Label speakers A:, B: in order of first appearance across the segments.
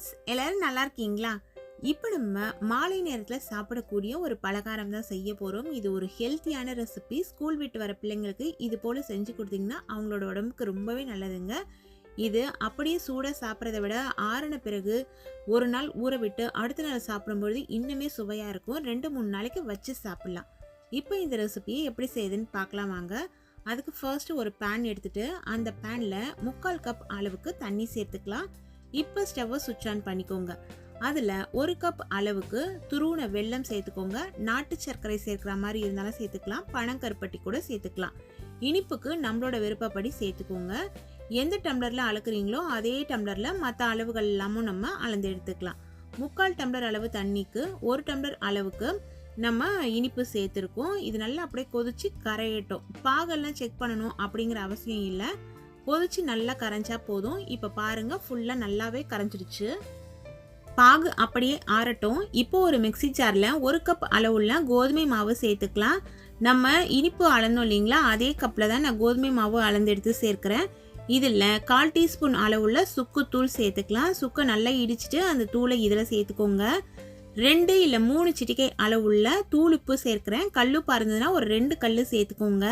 A: Friends எல்லோரும் நல்லா இருக்கீங்களா? இப்போ நம்ம மாலை நேரத்தில் சாப்பிடக்கூடிய ஒரு பலகாரம் தான் செய்ய போகிறோம் இது ஒரு ஹெல்த்தியான ரெசிபி ஸ்கூல் விட்டு வர பிள்ளைங்களுக்கு இது போல் செஞ்சு கொடுத்தீங்கன்னா அவங்களோட உடம்புக்கு ரொம்பவே நல்லதுங்க. இது அப்படியே சூடாக சாப்பிட்றத விட ஆறின பிறகு ஒரு நாள் ஊற விட்டு அடுத்த நாள் சாப்பிடும்பொழுது இன்னுமே சுவையாக இருக்கும். ரெண்டு மூணு நாளைக்கு வச்சு சாப்பிட்லாம். இப்போ இந்த ரெசிபியை எப்படி செய்யுதுன்னு பார்க்கலாம் வாங்க. அதுக்கு ஃபர்ஸ்ட் ஒரு பேன் எடுத்துட்டு அந்த பேனில் முக்கால் கப் அளவுக்கு தண்ணி சேர்த்துக்கலாம். இப்போ ஸ்டவ்வை சுவிட்ச் ஆன் பண்ணிக்கோங்க. அதில் ஒரு கப் அளவுக்கு துருவின வெல்லம் சேர்த்துக்கோங்க. நாட்டு சர்க்கரை சேர்க்குற மாதிரி இருந்தாலும் சேர்த்துக்கலாம். பனங்கருப்பட்டி கூட சேர்த்துக்கலாம். இனிப்புக்கு நம்மளோட விருப்பப்படி சேர்த்துக்கோங்க. எந்த டம்ளரில் அளக்குறீங்களோ அதே டம்ளரில் மற்ற அளவுகள் எல்லாமும் நம்ம அளந்து எடுத்துக்கலாம். முக்கால் டம்ளர் அளவு தண்ணிக்கு ஒரு டம்ளர் அளவுக்கு நம்ம இனிப்பு சேர்த்துருக்கோம். இது நல்லா அப்படியே கொதிச்சு கரையட்டும். பாகெல்லாம் செக் பண்ணணும் அப்படிங்கிற அவசியம் இல்லை. கொதிச்சு நல்லா கரைஞ்சா போதும். இப்போ பாருங்க ஃபுல்லாக நல்லாவே கரைஞ்சிடுச்சு. பாகு அப்படியே ஆறட்டும். இப்போ ஒரு மிக்ஸி ஜாரில் ஒரு கப் அளவுள்ள கோதுமை மாவு சேர்த்துக்கலாம். நம்ம இனிப்பு அளந்தோம் இல்லைங்களா? அதே கப்பில் தான் நான் கோதுமை மாவு அளந்து எடுத்து சேர்க்குறேன். இதில் கால் டீஸ்பூன் அளவுள்ள சுக்குத்தூள் சேர்த்துக்கலாம். சுக்கை நல்லா இடிச்சிட்டு அந்த தூளை இதில் சேர்த்துக்கோங்க. ரெண்டு இல்லை மூணு சிட்டிகை அளவுள்ள தூளுப்பு சேர்க்குறேன். கல் இருந்ததுன்னா ஒரு ரெண்டு கல் சேர்த்துக்கோங்க.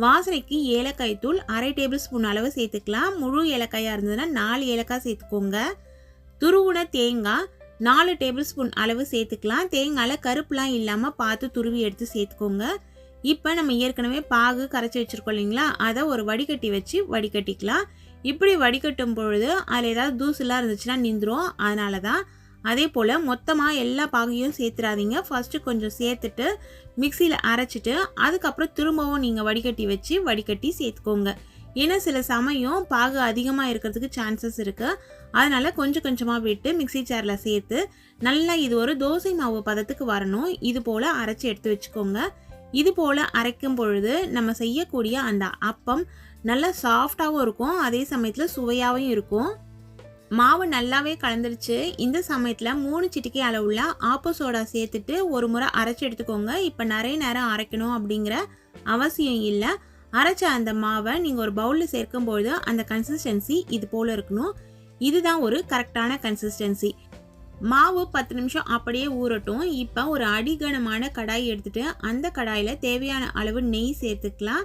A: வாசனைக்கு ஏலக்காய் தூள் அரை டேபிள் ஸ்பூன் அளவு சேர்த்துக்கலாம். முழு ஏலக்காயாக இருந்ததுன்னா நாலு ஏலக்காய் சேர்த்துக்கோங்க. துருவுன தேங்காய் நாலு டேபிள் ஸ்பூன் அளவு சேர்த்துக்கலாம். தேங்காயில் கருப்புலாம் இல்லாமல் பார்த்து துருவி எடுத்து சேர்த்துக்கோங்க. இப்போ நம்ம ஏற்கனவே பாகு கரைச்சி வச்சுருக்கோம் இல்லைங்களா? அதை ஒரு வடிகட்டி வச்சு வடிகட்டிக்கலாம். இப்படி வடிகட்டும் பொழுது அதில் ஏதாவது தூசுலாம் இருந்துச்சுன்னா நின்றுடும் அதனால தான் அதே போல் மொத்தமாக எல்லா பாகையும் சேர்த்துறாதீங்க ஃபஸ்ட்டு கொஞ்சம் சேர்த்துட்டு மிக்சியில் அரைச்சிட்டு அதுக்கப்புறம் திரும்பவும் நீங்கள் வடிகட்டி வச்சு வடிகட்டி சேர்த்துக்கோங்க. ஏன்னா சில சமயம் பாகு அதிகமாக இருக்கிறதுக்கு சான்சஸ் இருக்குது அதனால் கொஞ்சம் கொஞ்சமாக விட்டு மிக்சி ஜாரில் சேர்த்து நல்லா இது ஒரு தோசை மாவு பதத்துக்கு வரணும். இது போல் அரைச்சி எடுத்து வச்சுக்கோங்க. இது போல் அரைக்கும் பொழுது நம்ம செய்யக்கூடிய அந்த அப்பம் நல்லா சாஃப்டாகவும் இருக்கும். அதே சமயத்தில் சுவையாகவும் இருக்கும். மாவு நல்லாவே கலந்துருச்சு. இந்த சமயத்தில் மூணு சிட்டிக்கை அளவுள்ள ஆப்போ சோடா சேர்த்துட்டு ஒரு முறை அரைச்சி எடுத்துக்கோங்க. இப்போ நிறைய நேரம் அரைக்கணும் அப்படிங்கிற அவசியம் இல்லை. அரைச்ச அந்த மாவை நீங்கள் ஒரு பவுலில் சேர்க்கும்பொழுது அந்த கன்சிஸ்டன்சி இது போல் இருக்கணும். இதுதான் ஒரு கரெக்டான கன்சிஸ்டன்சி மாவு பத்து நிமிஷம் அப்படியே ஊறட்டும். இப்போ ஒரு அடிகனமான கடாய் எடுத்துட்டு அந்த கடாயில் தேவையான அளவு நெய் சேர்த்துக்கலாம்.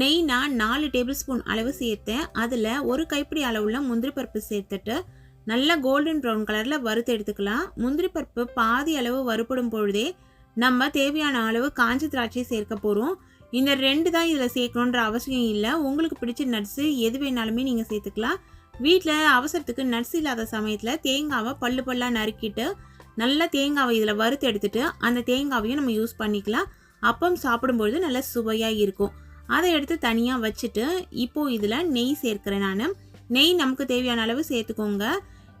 A: நெய் நான் நாலு டேபிள் ஸ்பூன் அளவு சேர்த்தேன். அதில் ஒரு கைப்பிடி அளவுள்ள முந்திரி பருப்பு சேர்த்துட்டு நல்லா கோல்டன் ப்ரௌன் கலரில் வறுத்து எடுத்துக்கலாம். முந்திரி பருப்பு பாதி அளவு வறுப்படும் பொழுதே நம்ம தேவையான அளவு காஞ்ச திராட்சை சேர்க்க போகிறோம் இந்த ரெண்டு தான் இதில் சேர்க்கணுன்ற அவசியம் இல்லை. உங்களுக்கு பிடிச்ச நட்ஸு எது வேணாலுமே நீங்கள் சேர்த்துக்கலாம். வீட்டில் அவசரத்துக்கு நட்ஸ் இல்லாத சமயத்தில் தேங்காவை பல்லு பல்லாக நறுக்கிட்டு நல்லா தேங்காவை இதில் வறுத்து எடுத்துட்டு அந்த தேங்காவையும் நம்ம யூஸ் பண்ணிக்கலாம். அப்பம் சாப்பிடும்பொழுது நல்லா சுவையாக இருக்கும். அதை எடுத்து தனியாக வச்சுட்டு இப்போது இதில் நெய் சேர்க்கிறேன் நான். நெய் நமக்கு தேவையான அளவு சேர்த்துக்கோங்க.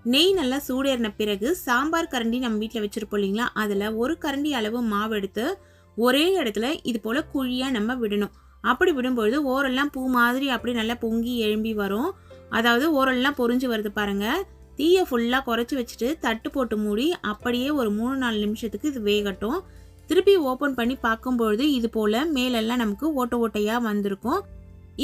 A: நெய் நல்லா சூடேறின பிறகு சாம்பார் கரண்டி நம்ம வீட்டில் வச்சுருப்போம் இல்லைங்களா? அதில் ஒரு கரண்டி அளவு மாவு எடுத்து ஒரே இடத்துல இது போல் குழியாக நம்ம விடணும். அப்படி விடும்பொழுது ஓரெல்லாம் பூ மாதிரி அப்படி நல்லா பொங்கி எழும்பி வரும். அதாவது ஓரெல்லாம் பொறிஞ்சு வருது பாருங்கள் தீயை ஃபுல்லாக குறைச்சி வச்சுட்டு தட்டு போட்டு மூடி அப்படியே ஒரு மூணு நாலு நிமிஷத்துக்கு இது வேகட்டும். திருப்பி ஓப்பன் பண்ணி பார்க்கும்பொழுது இது போல் மேலெல்லாம் நமக்கு ஓட்ட ஓட்டையாக வந்திருக்கும்.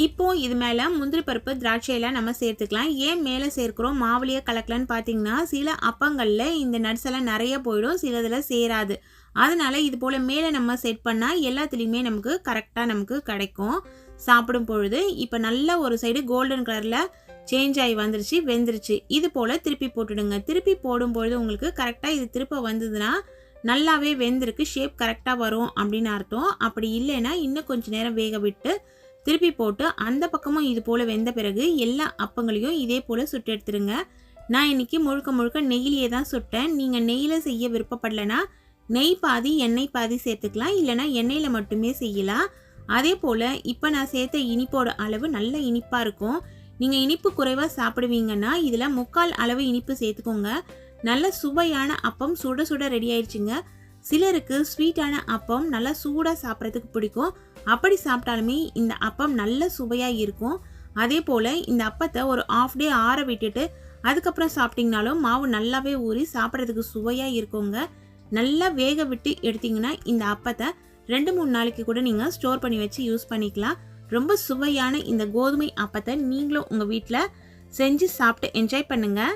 A: இப்போ இது மேலே முந்திரி பருப்பு திராட்சையெல்லாம் நம்ம சேர்த்துக்கலாம். ஏன் மேலே சேர்க்குறோம்? மாவுலேயே கலக்கலன்னு பார்த்தீங்கன்னா சில அப்பங்களில் இந்த நட்ஸ் எல்லாம் நிறைய போயிடும். சிலதில் சேராது. அதனால் இது போல் மேலே நம்ம செட் பண்ணால் எல்லாத்துலேயுமே நமக்கு கரெக்டாக நமக்கு கிடைக்கும். சாப்பிடும் பொழுது இப்போ நல்ல ஒரு சைடு கோல்டன் கலரில் சேஞ்ச் ஆகி வந்துருச்சு வெந்துருச்சு. இது போல் திருப்பி போட்டுடுங்க. திருப்பி போடும்பொழுது உங்களுக்கு கரெக்டாக இது திருப்ப வந்ததுன்னா நல்லாவே வெந்திருக்கு ஷேப் கரெக்டாக வரும் அப்படின்னு அர்த்தம். அப்படி இல்லைன்னா இன்னும் கொஞ்சம் நேரம் வேக விட்டு திருப்பி போட்டு அந்த பக்கமும் இது போல் வெந்த பிறகு எல்லா அப்பங்களையும் இதே போல் சுட்டு எடுத்துருங்க. நான் இன்னைக்கு முழுக்க முழுக்க நெய்யிலே தான் சுட்டேன். நீங்கள் நெய்யில் செய்ய விருப்பப்படலைன்னா நெய் பாதி எண்ணெய் பாதி சேர்த்துக்கலாம். இல்லைனா எண்ணெயில் மட்டுமே செய்யலாம். அதே போல் இப்போ நான் சேர்த்த இனிப்போட அளவு நல்ல இனிப்பாக இருக்கும். நீங்கள் இனிப்பு குறைவாக சாப்பிடுவீங்கன்னா இதில் முக்கால் அளவு இனிப்பு சேர்த்துக்கோங்க. நல்ல சுவையான அப்பம் சுட சுட ரெடி ஆயிடுச்சுங்க சிலருக்கு ஸ்வீட்டான அப்பம் நல்லா சூடாக சாப்பிட்றதுக்கு பிடிக்கும். அப்படி சாப்பிட்டாலுமே இந்த அப்பம் நல்ல சுவையாக இருக்கும். அதே போல் இந்த அப்பத்தை ஒரு ஆஃப் டே ஆற விட்டுட்டு அதுக்கப்புறம் சாப்பிட்டிங்கனாலும் மாவு நல்லாவே ஊறி சாப்பிட்றதுக்கு சுவையாக இருக்குங்க. நல்லா வேக விட்டு எடுத்தீங்கன்னா இந்த அப்பத்தை ரெண்டு மூணு நாளைக்கு கூட நீங்கள் ஸ்டோர் பண்ணி வச்சு யூஸ் பண்ணிக்கலாம். ரொம்ப சுவையான இந்த கோதுமை அப்பத்தை நீங்களும் உங்கள் வீட்டில் செஞ்சு சாப்பிட்டு என்ஜாய் பண்ணுங்கள்